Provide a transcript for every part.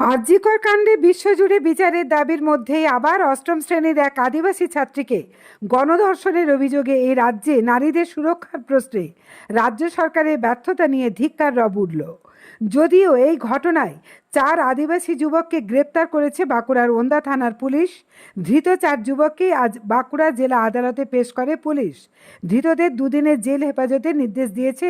আরজিকর কাণ্ডে বিশ্বজুড়ে বিচারের দাবির মধ্যেই আবার অষ্টম শ্রেণির এক আদিবাসী ছাত্রীকে গণধর্ষণের অভিযোগে এই রাজ্যে নারীদের সুরক্ষার প্রশ্নে রাজ্য সরকারের ব্যর্থতা নিয়ে ধিক্কার রব উঠল। যদিও এই ঘটনায় চার আদিবাসী যুবককে গ্রেপ্তার করেছে বাঁকুড়ার ওন্দা থানার পুলিশ। ধৃত চার যুবককে আজ বাঁকুড়া জেলা আদালতে পেশ করে পুলিশ। ধৃতদের দুদিনের জেল হেফাজতের নির্দেশ দিয়েছে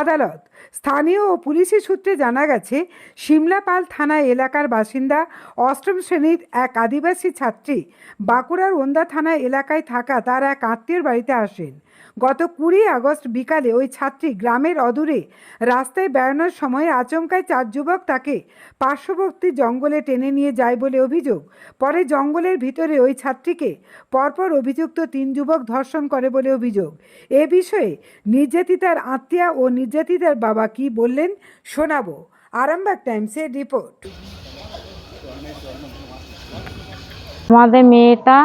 আদালত। স্থানীয় ও পুলিশি সূত্রে জানা গেছে সিমলাপাল থানা এলাকার বাসিন্দা অষ্টম শ্রেণির এক আদিবাসী ছাত্রী বাঁকুড়ার ওন্দা থানা এলাকায় থাকা তার এক আত্মীয়র বাড়িতে আসেন। গত কুড়ি আগস্ট বিকালে ওই ছাত্রী গ্রামের অদূরে রাস্তায় বেড়ানোর সময় আচমকায় চার যুবক তাকে পার্শ্ববর্তী জঙ্গলে টেনে নিয়ে যায় বলে অভিযোগ। পরে জঙ্গলের ভিতরে ওই ছাত্রীকে পরপর অভিযুক্ত তিন যুবক ধর্ষণ করে বলে অভিযোগ। এ বিষয়ে নির্যাতিতার আত্মীয়া ও নির্যাতিতার বাবা কি বললেন শোনাবো। আরামবাগ টাইমসের রিপোর্ট। আমাদের মেয়েটা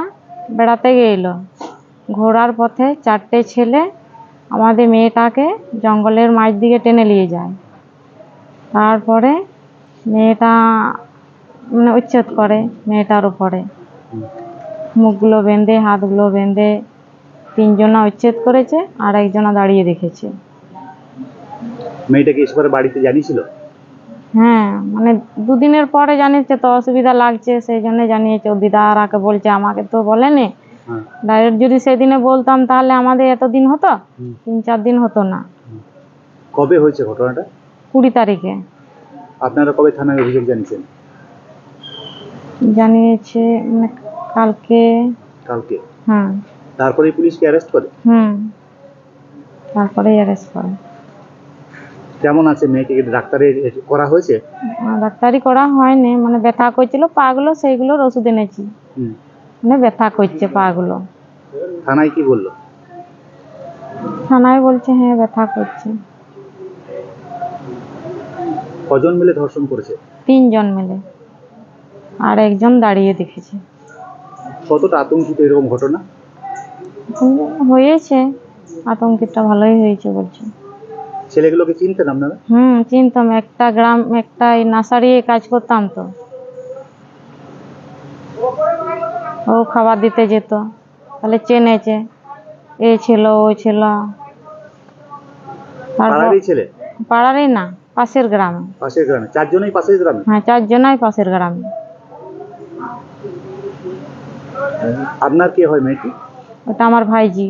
বেড়াতে গেল। ঘোড়ার পথে চারটে ছেলে আমাদের মেয়েটাকে জঙ্গলের মাঝ দিকে টেনে নিয়ে যায়। তারপরে মেয়েটা মানে উচ্ছেদ করে মেয়েটার উপরে। মুখগুলো বেঁধে হাতগুলো বেঁধে তিনজনা উচ্ছেদ করেছে আর একজনা দাঁড়িয়ে রেখেছে মেয়েটাকে এসবার বাড়িতে জানিয়েছিল? হ্যাঁ মানে দুদিনের পরে জানিয়েছে তো অসুবিধা লাগছে সেই জন্য জানিয়েছে। ও দিদা আর আগে বলছে আমাকে তো বলেনি ডাইরেক্ট যদি সেদিনে বলতাম তাহলে আমাদের এতদিন হতো? তিন চার দিন হতো না। কবে হয়েছে ঘটনাটা? কুড়ি তারিখে। আপনারা কবে থানায় অভিযোগ জানিয়েছেন? জানিয়েছে মানে কালকে। কালকে? হুম তারপরে পুলিশকে অ্যারেস্ট করে? হুম। তারপরে অ্যারেস্ট করে। কেমন আছে মেয়েকে কি ডাক্তারের করা হয়েছে? ডাক্তারি করা হয়নি মানে ব্যথা করছিল পাগুলো সেইগুলোর ওষুধ এনেছি। হুম। মানে ব্যথা করছে পাগুলো। থানায় কি বলল? থানায় বলছে হ্যাঁ ব্যথা করছে। কজন মিলে ধর্ষণ করেছে? তিনজন মিলে। আর একজন দাঁড়িয়ে দেখেছে। কতটা আতঙ্কিত এরকম ঘটনা? হয়েছে। আতঙ্কিতটা ভালোই হয়েছে বলছে। ছেলেগুলোকে চিনতেন আপনারা? হুম চিনতাম। একটা গ্রাম একটা নার্সারি কাজ করতাম তো। ও খাবার দিতে যেত। তাহলে চেনেছে এ ছিল ও ছিল। পাড়ারই ছেলে? পাড়ারই না পাশের গ্রামে। পাশের গ্রামে। চারজনই পাশের গ্রামে? হ্যাঁ চারজনাই পাশের গ্রামে। আপনার কে হয় মেয়েটি? ওটা আমার ভাইজি।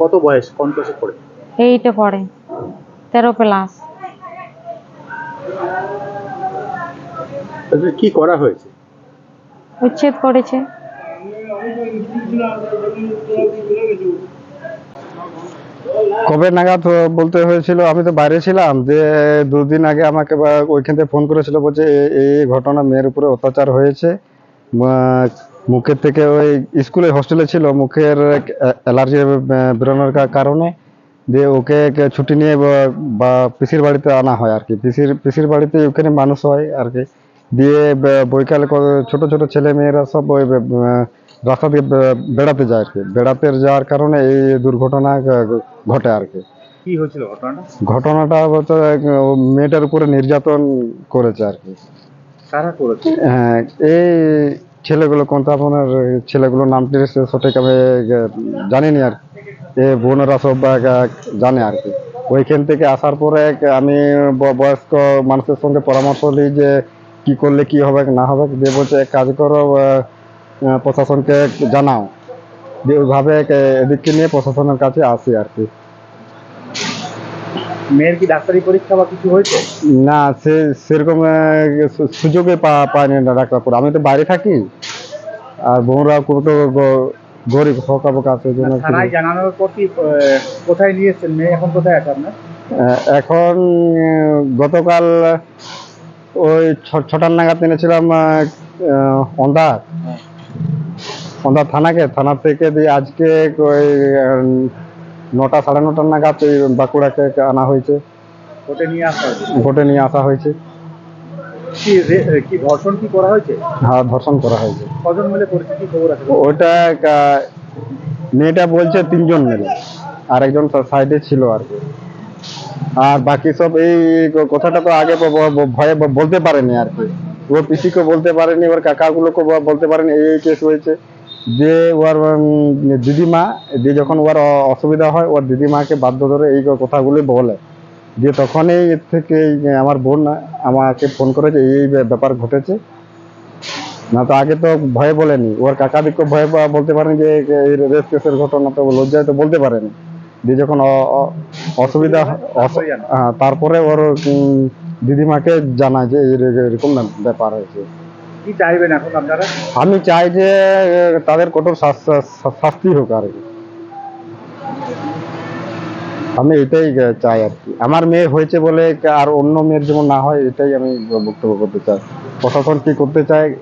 কত বয়স? কোন ক্লাসে পড়ে? এইটে পড়ে তেরো প্লাস কি করা হয়েছে? উচ্ছেদ করেছে। কবে নাগাদ বলতে হয়েছিল? আমি তো বাইরে ছিলাম যে দুদিন আগে আমাকে ওইখান থেকে ফোন করেছিল বলছে এই ঘটনা মেয়ের উপরে অত্যাচার হয়েছে। মুখের থেকে ওই স্কুলে হোস্টেলে ছিল, মুখের অ্যালার্জি বেরোনোর কারণে দিয়ে ওকে ছুটি নিয়ে বা পিসির বাড়িতে আনা হয় আর কি। পিসির পিসির বাড়িতে ওখানে মানুষ হয় আর কি। দিয়ে বৈকালে ছোট ছোট ছেলে মেয়েরা সব ওই রাস্তা দিয়ে বেড়াতে যায় আর কি। বেড়াতে যাওয়ার কারণে এই দুর্ঘটনা ঘটে আর কি। কি হয়েছিল ঘটনাটা? ঘটনাটা হচ্ছে মেয়েটার উপরে নির্যাতন করেছে আর কি। কারা করেছে? হ্যাঁ এই ছেলেগুলো কোনটা আপনার ছেলেগুলোর নামটি সে- সঠিক আমি জানিনি আর কি। এ বোনেরা সব জানে আর কি। ওইখান থেকে আসার পরে আমি বয়স্ক মানুষের সঙ্গে পরামর্শ নিই যে কি করলে কি হবে না হবে দিয়ে বলছে এক কাজ করো প্রশাসনকে জানাও। দিয়ে ওইভাবে এদিককে নিয়ে প্রশাসনের কাছে আসি আর কি। মেয়ের কি ডাক্তারি পরীক্ষা বা কিছু হয়েছে? না সে সেরকম সুযোগে পায়নি না ডাক্তার করে আমি তো বাইরে থাকি। আর বউরা খুব তো গরিব হকা বকা আছে ওই জন্য থানায় জানানোর পর কি কোথায় নিয়ে এসছেন? মেয়ে এখন কোথায় আছে আপনার? এখন গতকাল ওই ছটার নাগাদ এনেছিলাম অন্ধার অন্ধার থানাকে থানা থেকে দিয়ে আজকে ওই নটা সাড়ে নটার নাগাদ ওই বাঁকুড়াকে আনা হয়েছে। কোর্টে নিয়ে আসা হয়েছে? ভোটে নিয়ে আসা হয়েছে। কি রে- কি ধর্ষণ কি করা হয়েছে? হ্যাঁ ধর্ষণ করা হয়েছে। কজন মিলে করেছে খবর আছে? ওটা মেয়েটা বলছে তিনজন মিলে। আর একজন সাইডে ছিল আর কি। আর বাকি সব এই কথাটা তো আগে ভয়ে বলতে পারেনি আর কি। ওর পিসিকে বলতে পারেনি, ওর কাকাগুলোকে বলতে পারেনি, এই এই কেস হয়েছে। যে ওর দিদিমা দিয়ে যখন ওর অসুবিধা হয়, ওর দিদিমাকে বাধ্য ধরে এই কথাগুলি বলে। দিয়ে তখনই এর থেকে আমার বোন আমাকে ফোন করেছে, এই ব্যাপার ঘটেছে। না তো আগে তো ভয়ে বলেনি। ওর কাকাদিকে ভয়ে বলতে পারেনি যে, এই রেপ কেসের ঘটনা তো লজ্জায় তো বলতে পারেনি। দিয়ে যখন অসুবিধা হয়- তারপরে ওর দিদিমাকে জানায় যে এরকম ব্যাপার হয়েছে। কি চাইবেন এখন আপনারা? আমি চাই যে তাদের কঠোর শাস- শাস্তি হোক আর কি। আমি এটাই চাই আর কি। আমার মেয়ে হয়েছে বলে আর অন্য মেয়ের যেমন না হয় এটাই আমি বক্তব্য করতে চাই। প্রশাসন কি করতে চায়?